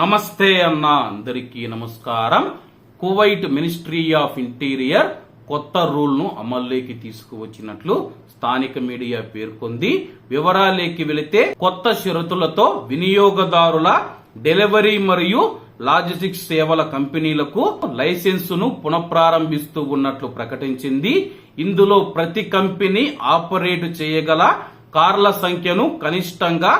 నమస్తే అన్న అందరికీ నమస్కారం. కువైట్ మినిస్ట్రీ ఆఫ్ ఇంటీరియర్ కొత్త రూల్ను అమల్లోకి తీసుకువచ్చినట్లు స్థానిక మీడియా పేర్కొంది. వివరాలేకి వెళితే కొత్త షరతులతో వినియోగదారుల డెలివరీ మరియు లాజిస్టిక్స్ సేవల కంపెనీలకు లైసెన్సును పునఃప్రారంభిస్తూ ఉన్నట్లు ప్రకటించింది. ఇందులో ప్రతి కంపెనీ ఆపరేట్ చేయగల కార్ల సంఖ్యను కనిష్టంగా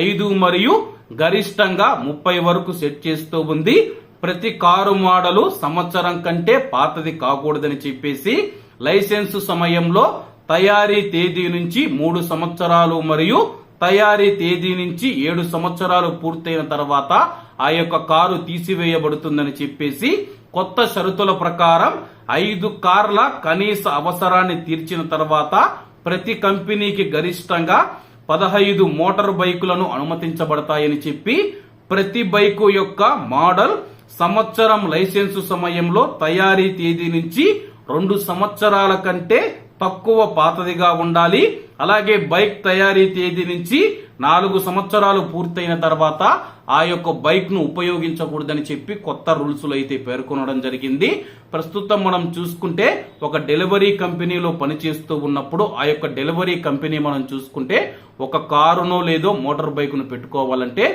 ఐదు మరియు గరిష్టంగా ముప్పై వరకు సెట్ చేస్తూ ఉంది. ప్రతి కారు మోడలు సంవత్సరం కంటే పాతది కాకూడదని చెప్పేసి లైసెన్సు సమయంలో తయారీ తేదీ నుంచి మూడు సంవత్సరాలు మరియు తయారీ తేదీ నుంచి ఏడు సంవత్సరాలు పూర్తయిన తర్వాత ఆ యొక్క కారు తీసివేయబడుతుందని చెప్పేసి కొత్త షరతుల ప్రకారం ఐదు కార్ల కనీస అవసరాన్ని తీర్చిన తర్వాత ప్రతి కంపెనీకి గరిష్టంగా పదహైదు మోటార్ బైకులను అనుమతించబడతాయని చెప్పి ప్రతి బైకు యొక్క మోడల్ సంవత్సరం లైసెన్సు సమయంలో తయారీ తేదీ నుంచి రెండు సంవత్సరాల కంటే తక్కువ పాతదిగా ఉండాలి. అలాగే బైక్ తయారీ తేదీ నుంచి నాలుగు సంవత్సరాలు పూర్తయిన తర్వాత ఆ యొక్క బైక్ను ఉపయోగించకూడదని చెప్పి కొత్త రూల్స్లో అయితే పేర్కొనడం జరిగింది. ప్రస్తుతం మనం చూసుకుంటే ఒక డెలివరీ కంపెనీలో పనిచేస్తూ ఉన్నప్పుడు ఆ యొక్క డెలివరీ కంపెనీ మనం చూసుకుంటే ఒక కారునో లేదో మోటార్ బైక్ను పెట్టుకోవాలంటే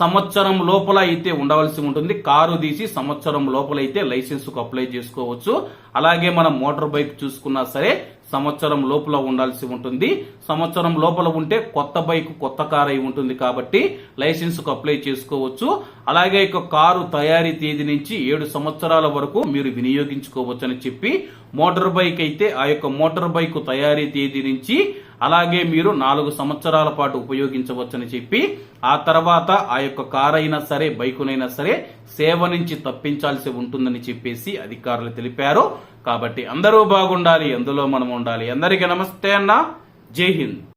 సంవత్సరం లోపల అయితే ఉండవలసి ఉంటుంది. కారు తీసి సంవత్సరం లోపల అయితే లైసెన్స్కు అప్లై చేసుకోవచ్చు. అలాగే మనం మోటార్ బైక్ చూసుకున్నా సరే సంవత్సరం లోపల ఉండాల్సి ఉంటుంది. సంవత్సరం లోపల ఉంటే కొత్త బైక్ కొత్త కార్ అయి ఉంటుంది కాబట్టి లైసెన్స్కు అప్లై చేసుకోవచ్చు. అలాగే ఇక కారు తయారీ తేదీ నుంచి ఏడు సంవత్సరాల వరకు మీరు వినియోగించుకోవచ్చు అని చెప్పి మోటార్ బైక్ అయితే ఆ యొక్క మోటార్ బైక్ తయారీ తేదీ నుంచి అలాగే మీరు నాలుగు సంవత్సరాల పాటు ఉపయోగించవచ్చని చెప్పి ఆ తర్వాత ఆ యొక్క కారైనా సరే బైకునైనా సరే సేవ నుంచి తప్పించాల్సి ఉంటుందని చెప్పేసి అధికారులు తెలిపారు. కాబట్టి అందరూ బాగుండాలి అందులో మనం ఉండాలి. అందరికీ నమస్తే అన్న. జై హింద్.